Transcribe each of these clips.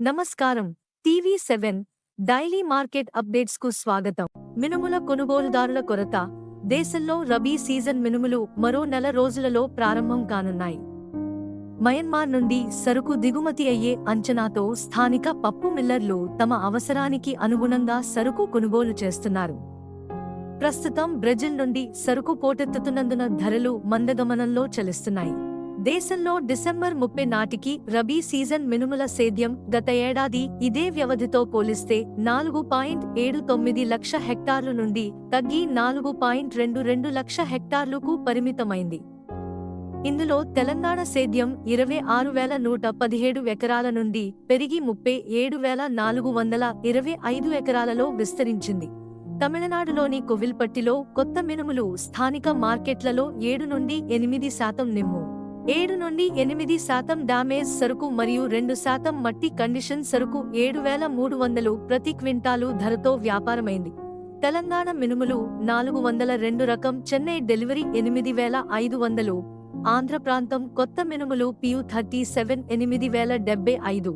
నమస్కారం. TV seven daily market అప్డేట్స్కు స్వాగతం. మినుముల కొనుగోలుదారుల కొరత. దేశంలో రబీ సీజన్ మినుములు మరో నెల రోజులలో ప్రారంభం కానున్నాయి. మయన్మార్ నుండి సరుకు దిగుమతి అయ్యే అంచనాతో స్థానిక పప్పు మిల్లర్లు తమ అవసరానికి అనుగుణంగా సరుకు కొనుగోలు చేస్తున్నారు. ప్రస్తుతం బ్రెజిల్ నుండి సరుకు పోటెత్తుతున్నందున ధరలు మందగమనంలో చలిస్తున్నాయి. దేశంలో డిసెంబర్ ముప్పై నాటికి రబీ సీజన్ మినుముల సేద్యం గత ఏడాది ఇదే వ్యవధితో పోలిస్తే నాలుగు పాయింట్ ఏడు తొమ్మిది లక్ష హెక్టార్లు నుండి తగ్గి నాలుగు పాయింట్ రెండు రెండు లక్ష హెక్టార్లకు పరిమితమైంది. ఇందులో తెలంగాణ సేద్యం ఇరవై ఆరు వేల నూట పదిహేడు ఎకరాల నుండి పెరిగి ముప్పై ఏడు వేల నాలుగు వందల ఇరవై ఐదు ఎకరాలలో విస్తరించింది. తమిళనాడులోని కొవిల్పట్టిలో కొత్త మినుములు స్థానిక మార్కెట్లలో ఏడు నుండి ఎనిమిది శాతం నిమ్ము. ఏడు నుండి ఎనిమిది శాతం డామేజ్ సరుకు మరియు రెండు శాతం మట్టి కండిషన్ సరుకు ఏడు వేల మూడు వందలు ప్రతి క్వింటాలు ధరతో వ్యాపారమైంది. తెలంగాణ మినుములు నాలుగు వందల రెండు రకం చెన్నై డెలివరీ ఎనిమిది వేల ఐదు వందలు ఆంధ్ర ప్రాంతం కొత్త మినుములు పియు థర్టీ సెవెన్ ఎనిమిది వేల డెబ్బై ఐదు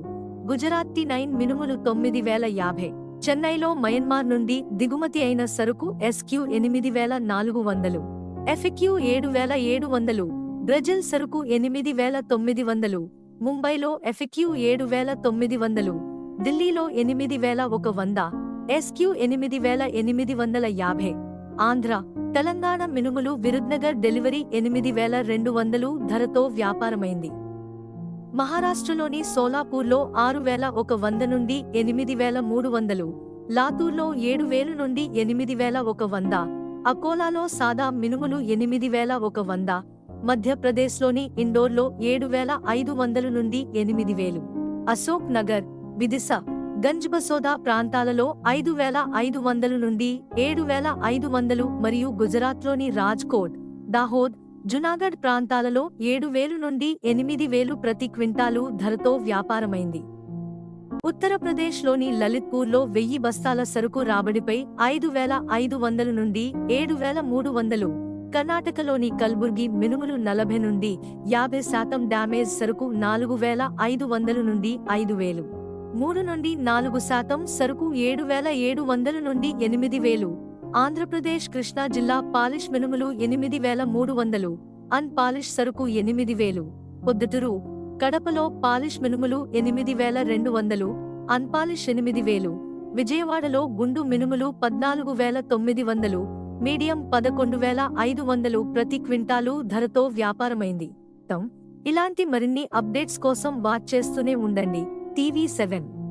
గుజరాత్ టీ నైన్ మినుములు తొమ్మిది వేల యాభై చెన్నైలో మయన్మార్ నుండి దిగుమతి అయిన సరుకు ఎస్క్యూ ఎనిమిది వేల నాలుగు వందలు ఎఫ్క్యూ ఏడు వేల ఏడు వందలు బ్రెజిల్ సరుకు ఎనిమిది వేల తొమ్మిది వందలు ముంబైలో ఎఫ్క్యూ ఏడు వేల తొమ్మిది వందలు ఢిల్లీలో ఎనిమిది వేల ఒక వంద ఎస్క్యూ ఎనిమిది వేల ఎనిమిది వందల యాభై ఆంధ్ర తెలంగాణ మినుములు విరుద్నగర్ డెలివరీ ఎనిమిది వేల రెండు వందలు ధరతో వ్యాపారమైంది. మహారాష్ట్రలోని సోలాపూర్లో ఆరు వేల ఒక వంద నుండి ఎనిమిది వేల మూడు వందలు లాతూర్లో ఏడు వేలు నుండి ఎనిమిది వేల ఒక వంద అకోలాలో సాదా మినుములు ఎనిమిది వేల ఒక వంద మధ్యప్రదేశ్లోని ఇండోర్లో ఏడు వేల ఐదు వందలు నుండి ఎనిమిది వేలు. అశోక్ నగర్ విదిశ గంజ్బసోదా ప్రాంతాలలో ఐదు వేల ఐదు వందలు నుండి ఏడు వేల ఐదు వందలు మరియు గుజరాత్లోని రాజ్కోట్ దాహోద్ జునాగఢ్ ప్రాంతాలలో ఏడు వేలు నుండి ఎనిమిది వేలు ప్రతి క్వింటాలు ధరతో వ్యాపారమైంది. ఉత్తరప్రదేశ్లోని లలిత్పూర్లో వెయ్యి బస్తాల సరుకు రాబడిపై ఐదు వేల ఐదు వందల నుండి ఏడు వేల మూడు వందలు కర్ణాటకలోని కల్బుర్గి మినుములు నలభై నుండి యాభై శాతం డ్యామేజ్ సరుకు నాలుగు వేల ఐదు వందల నుండి ఐదు వేలు. మూడు నుండి నాలుగు శాతం సరుకు ఏడు వేల ఏడు వందల నుండి ఎనిమిది వేలు. ఆంధ్రప్రదేశ్ కృష్ణా జిల్లా పాలిష్ మినుములు ఎనిమిది వేల మూడు వందలు. అన్ పాలిష్ సరుకు ఎనిమిది వేలు. పొద్దుటూరు కడపలో పాలిష్ మినుములు ఎనిమిది వేల రెండు వందలు. అన్పాలిష్ ఎనిమిది వేలు. విజయవాడలో గుండు మినుములు పద్నాలుగు వేల తొమ్మిది వందలు. మీడియం పదకొండు వేల ఐదు వందలు ప్రతి క్వింటాలు ధరతో వ్యాపారమైంది. తమ్ ఇలాంటి మరిన్ని అప్డేట్స్ కోసం వాచ్ చేస్తూనే ఉండండి. TV seven.